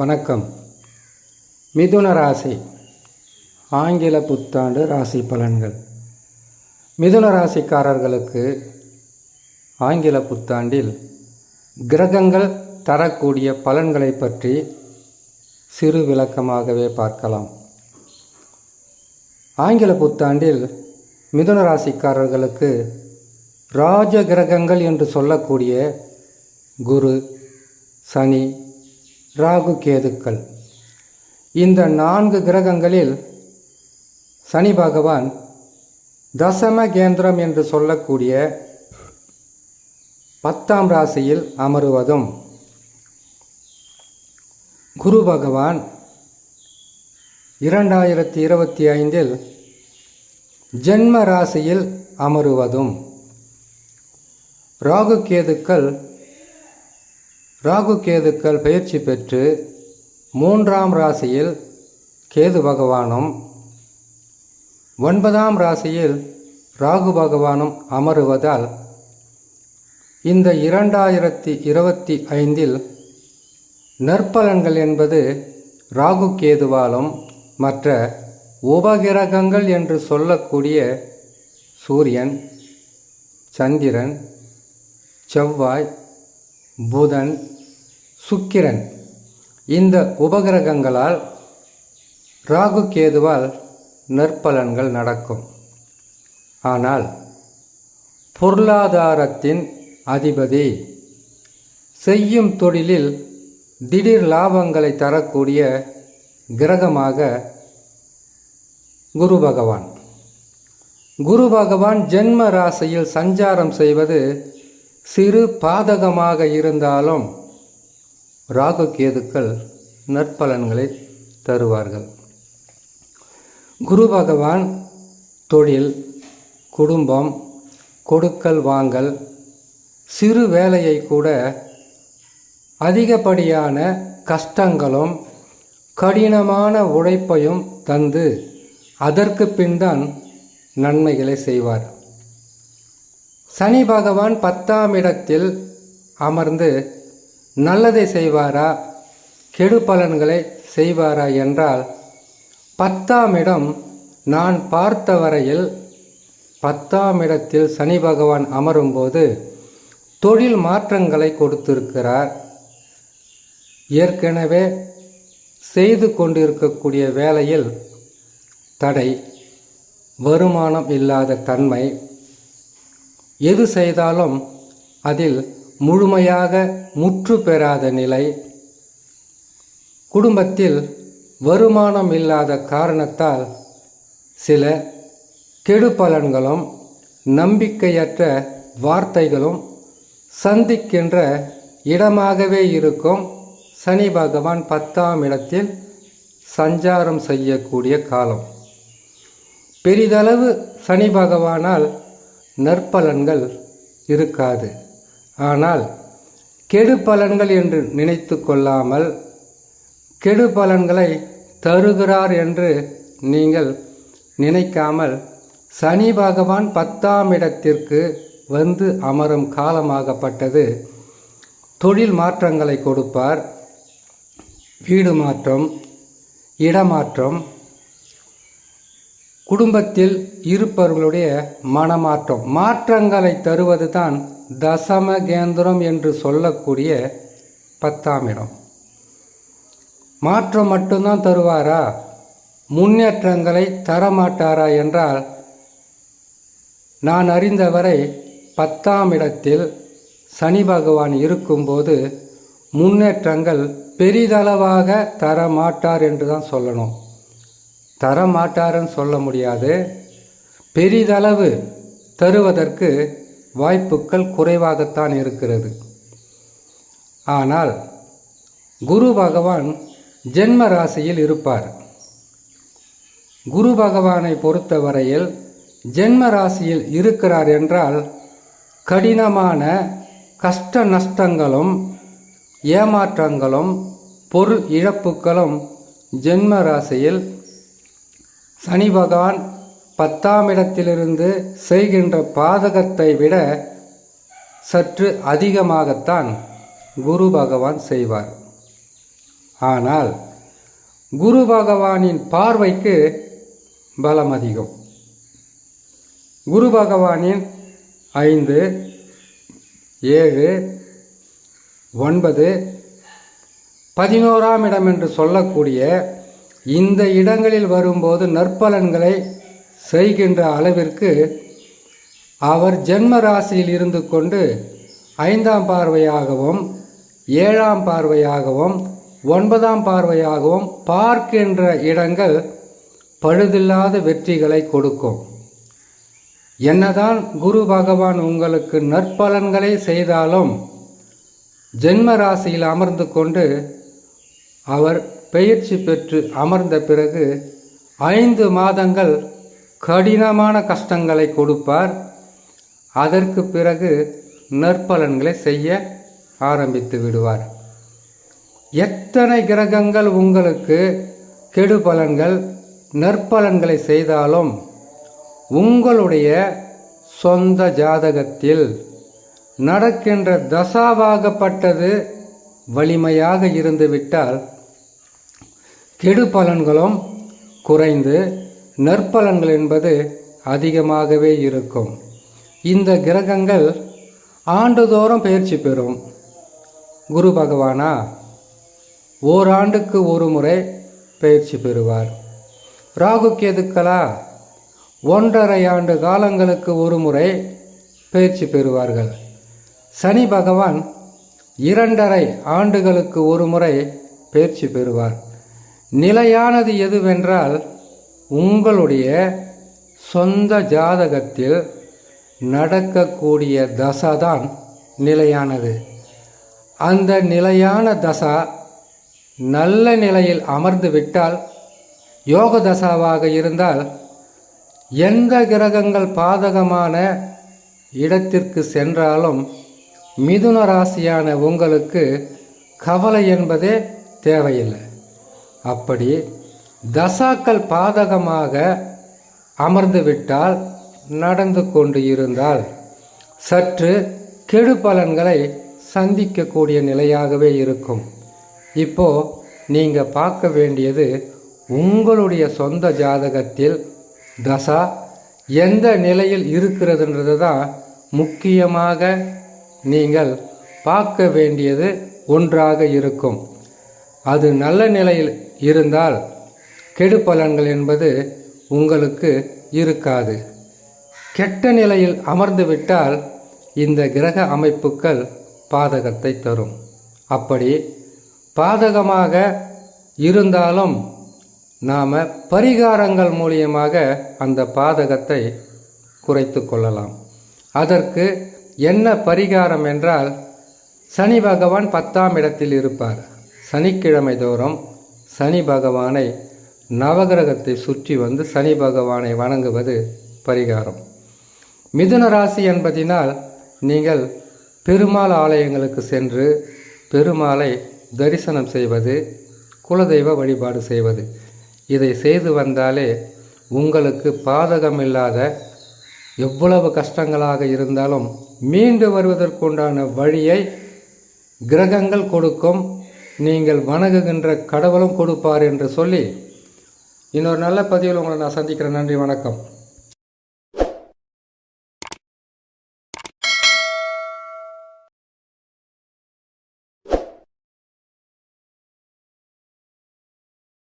வணக்கம். மிதுன ராசி. ஆங்கில புத்தாண்டு ராசி பலன்கள். மிதுன ராசிக்காரர்களுக்கு ஆங்கில புத்தாண்டில் கிரகங்கள் தரக்கூடிய பலன்களை பற்றி சிறு விளக்கமாகவே பார்க்கலாம். ஆங்கில புத்தாண்டில் மிதுன ராசிக்காரர்களுக்கு ராஜ கிரகங்கள் என்று சொல்லக்கூடிய குரு சனி ராகு கேதுக்கள். இந்த நான்கு கிரகங்களில் சனி பகவான் தசம கேந்திரம் என்று சொல்லக்கூடிய பத்தாம் ராசியில் அமருவதும் குரு பகவான் இரண்டாயிரத்தி இருபத்தி ஐந்தில் ஜென்ம ராசியில் அமருவதும் ராகுகேதுக்கள் ராகு கேதுக்கள் பயிற்சி பெற்று மூன்றாம் ராசியில் கேது பகவானும் ஒன்பதாம் ராசியில் ராகு பகவானும் அமருவதால் இந்த இரண்டாயிரத்தி இருபத்தி ஐந்தில் நற்பலன்கள் என்பது ராகு கேதுவாலும் மற்ற உபகிரகங்கள் என்று சொல்லக்கூடிய சூரியன் சந்திரன் செவ்வாய் புதன் சுக்கிரன். இந்த உபகிரகங்களால் ராகு கேதுவால் நற்பலன்கள் நடக்கும். ஆனால் பொருளாதாரத்தின் அதிபதி செய்யும் தொழிலில் திடீர் லாபங்களை தரக்கூடிய கிரகமாக குரு பகவான். குரு பகவான் ஜென்ம ராசியில் சஞ்சாரம் செய்வது சிறு பாதகமாக இருந்தாலும் ராகு கேதுக்கள் நற்பலன்களை தருவார்கள். குரு பகவான் தொழில் குடும்பம் கொடுக்கல் வாங்கல் சிறு வேலையை கூட அதிகப்படியான கஷ்டங்களும் கடினமான உழைப்பையும் தந்து அதற்கு பின்தான் நன்மைகளை செய்வார். சனி பகவான் பத்தாம் இடத்தில் அமர்ந்து நல்லதை செய்வாரா? கெடு பலன்களை செய்வாரா என்றால் பத்தாம் இடம் நான் பார்த்த வரையில் பத்தாம் இடத்தில் சனி பகவான் அமரும்போது தொழில் மாற்றங்களை கொடுத்திருக்கிறார். ஏற்கனவே செய்து கொண்டிருக்கக்கூடிய வேலையில் தடை வருமானம் இல்லாத தன்மை. எது செய்தாலும் அதில் முழுமையாக முற்று பெறாத நிலை. குடும்பத்தில் வருமானம் இல்லாத காரணத்தால் சில கெடு பலன்களும் நம்பிக்கையற்ற வார்த்தைகளும் சந்திக்கின்ற இடமாகவே இருக்கும். சனி பகவான் பத்தாம் இடத்தில் சஞ்சாரம் செய்யக்கூடிய காலம். பெரிதளவு சனி பகவானால் நற்பலன்கள் இருக்காது. ஆனால் கெடு பலன்கள் என்று நினைத்து கொள்ளாமல் கெடு பலன்களை தருகிறார் என்று நீங்கள் நினைக்காமல் சனி பகவான் பத்தாம் இடத்திற்கு வந்து அமரும் காலமாகப்பட்டது. தொழில் மாற்றங்களை கொடுப்பார். வீடு மாற்றம் இடமாற்றம் குடும்பத்தில் இருப்பவர்களுடைய மனமாற்றம். மாற்றங்களை தருவது தான் தசம கேந்திரம் என்று சொல்லக்கூடிய பத்தாம் இடம். மாற்றம் மட்டும்தான் தருவாரா? முன்னேற்றங்களை தரமாட்டாரா என்றால் நான் அறிந்தவரை பத்தாம் இடத்தில் சனி பகவான் இருக்கும்போது முன்னேற்றங்கள் பெரிதளவாக தரமாட்டார் என்று தான் சொல்லணும். தரமாட்டாருன்னு சொல்ல முடியாது. பெரிதளவு தருவதற்கு வாய்ப்புகள் குறைவாகத்தான் இருக்கிறது. ஆனால் குரு பகவான் ஜென்ம ராசியில் இருப்பார். குரு பகவானை பொறுத்தவரையில் ஜென்ம ராசியில் இருக்கிறார் என்றால் கடினமான கஷ்ட நஷ்டங்களும் ஏமாற்றங்களும் பொருள் இழப்புகளும் ஜென்ம ராசியில் சனி பகவான் பத்தாம் இடத்திலிருந்து செய்கின்ற பாதகத்தை விட சற்று அதிகமாகத்தான் குரு பகவான் செய்வார். ஆனால் குரு பகவானின் பார்வைக்கு பலம் அதிகம். குரு பகவானின் ஐந்து ஏழு ஒன்பது பதினோராம் இடம் என்று சொல்லக்கூடிய இந்த இடங்களில் வரும்போது நற்பலன்களை செய்கின்ற அளவிற்கு அவர் ஜென்ம ராசியில் இருந்து கொண்டு ஐந்தாம் பார்வையாகவும் ஏழாம் பார்வையாகவும் ஒன்பதாம் பார்வையாகவும் பார்க்கின்ற இடங்கள் பழுதில்லாத வெற்றிகளை கொடுக்கும். என்னதான் குரு பகவான் உங்களுக்கு நற்பலன்களை செய்தாலும் ஜென்ம ராசியில் அமர்ந்து கொண்டு அவர் பெயர்ச்சி பெற்று அமர்ந்த பிறகு ஐந்து மாதங்கள் கடினமான கஷ்டங்களை கொடுப்பார். அதற்கு பிறகு நற்பலன்களை செய்ய ஆரம்பித்து விடுவார். எத்தனை கிரகங்கள் உங்களுக்கு கெடு பலன்கள் நற்பலன்களை செய்தாலும் உங்களுடைய சொந்த ஜாதகத்தில் நடக்கின்ற தசாவாகப்பட்டது வலிமையாக இருந்துவிட்டால் கெடு பலன்களும் குறைந்து நற்பலன்கள் என்பது அதிகமாகவே இருக்கும். இந்த கிரகங்கள் ஆண்டுதோறும் பயிற்சி பெறும். குரு பகவானா ஓராண்டுக்கு ஒரு முறை பயிற்சி பெறுவார். ராகு கேதுக்களா ஒன்றரை ஆண்டு காலங்களுக்கு ஒரு முறை பயிற்சி பெறுவார்கள். சனி பகவான் இரண்டரை ஆண்டுகளுக்கு ஒரு முறை பயிற்சி பெறுவார். நிலையானது எதுவென்றால் உங்களுடைய சொந்த ஜாதகத்தில் நடக்கக்கூடிய தசைதான் நிலையானது. அந்த நிலையான தசா நல்ல நிலையில் அமர்ந்து விட்டால் யோக தசாவாக இருந்தால் எந்த கிரகங்கள் பாதகமான இடத்திற்கு சென்றாலும் மிதுன ராசியான உங்களுக்கு கவலை என்பதே தேவையில்லை. அப்படி தசாக்கள் பாதகமாக அமர்ந்துவிட்டால் நடந்து கொண்டு இருந்தால் சற்று கெடு பலன்களை சந்திக்கக்கூடிய நிலையாகவே இருக்கும். இப்போ நீங்கள் பார்க்க வேண்டியது உங்களுடைய சொந்த ஜாதகத்தில் தசா எந்த நிலையில் இருக்கிறதுன்றது தான் முக்கியமாக நீங்கள் பார்க்க வேண்டியது ஒன்றாக இருக்கும். அது நல்ல நிலையில் இருந்தால் கெடு பலன்கள் என்பது உங்களுக்கு இருக்காது. கெட்ட நிலையில் அமர்ந்துவிட்டால் இந்த கிரக அமைப்புகள் பாதகத்தை தரும். அப்படி பாதகமாக இருந்தாலும் நாம் பரிகாரங்கள் மூலியமாக அந்த பாதகத்தை குறைத்து கொள்ளலாம். அதற்கு என்ன பரிகாரம் என்றால் சனி பகவான் பத்தாம் இடத்தில் இருப்பார். சனிக்கிழமை தோறும் சனி பகவானை நவகிரகத்தை சுற்றி வந்து சனி பகவானை வணங்குவது பரிகாரம். மிதுன ராசி என்பதினால் நீங்கள் பெருமாள் ஆலயங்களுக்கு சென்று பெருமாளை தரிசனம் செய்வது குலதெய்வ வழிபாடு செய்வது. இதை செய்து வந்தாலே உங்களுக்கு பாதகமில்லாத எவ்வளவு கஷ்டங்களாக இருந்தாலும் மீண்டு வருவதற்குண்டான வழியை கிரகங்கள் கொடுக்கும். நீங்கள் வணங்குகின்ற கடவுளும் கொடுப்பார் என்று சொல்லி இன்னொரு நல்ல பதிவில் உங்களை நான் சந்திக்கிறேன். நன்றி வணக்கம்.